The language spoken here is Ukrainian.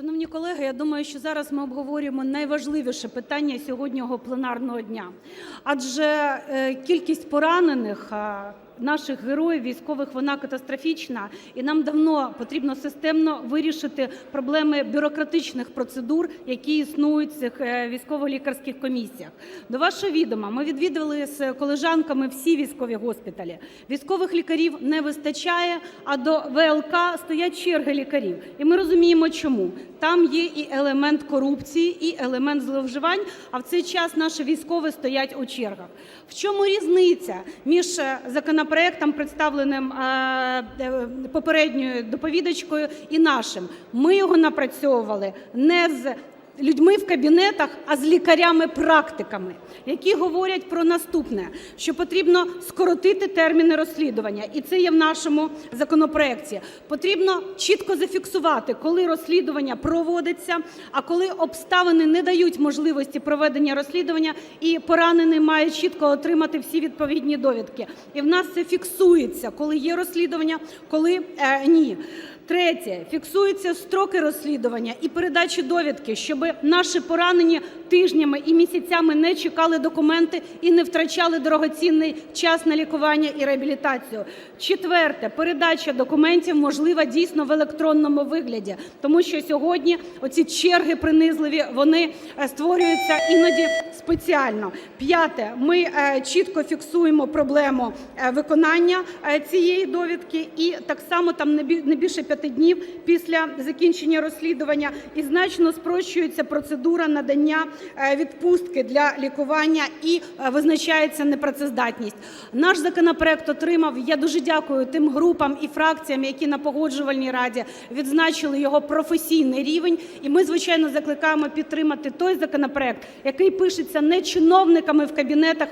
Шановні колеги, я думаю, що зараз ми обговорюємо найважливіше питання сьогоднішнього пленарного дня. Адже е, кількість поранених наших героїв військових вона катастрофічна, і нам давно потрібно системно вирішити проблеми бюрократичних процедур, які існують в цих е, військово-лікарських комісіях. До вашого відома, ми відвідали з колежанками всі військові госпіталі. Військових лікарів не вистачає, а до ВЛК стоять черги лікарів. І ми розуміємо, чому. Там є і елемент корупції, і елемент зловживань, а в цей час наші військові стоять у чергах. В чому різниця між е, законопроектом, представленим е, е, попередньою доповідачкою, і нашим? Ми його напрацьовували не з людьми в кабінетах, а з лікарями-практиками, які говорять про наступне: що потрібно скоротити терміни розслідування, і це є в нашому законопроекті. Потрібно чітко зафіксувати, коли розслідування проводиться, а коли обставини не дають можливості проведення розслідування, і поранений має чітко отримати всі відповідні довідки. І в нас це фіксується, коли є розслідування, коли е, ні. Третє. Фіксуються строки розслідування і передачі довідки, щоб наші поранені тижнями і місяцями не чекали документи і не втрачали дорогоцінний час на лікування і реабілітацію. Четверте. Передача документів можлива дійсно в електронному вигляді, тому що сьогодні оці черги принизливі, вони е, створюються іноді спеціально. П'яте. Ми е, чітко фіксуємо проблему е, виконання цієї довідки і так само там не бі- не більше п'яти днів після закінчення розслідування і значно спрощується процедура надання е, відпустки для лікування і е, визначається непрацездатність. Наш законопроект отримав. Я дуже дякую тим групам і фракціям, які на погоджувальній раді відзначили його професійний рівень. І ми, звичайно, закликаємо підтримати той законопроект, який пишеться не чиновниками в кабінетах.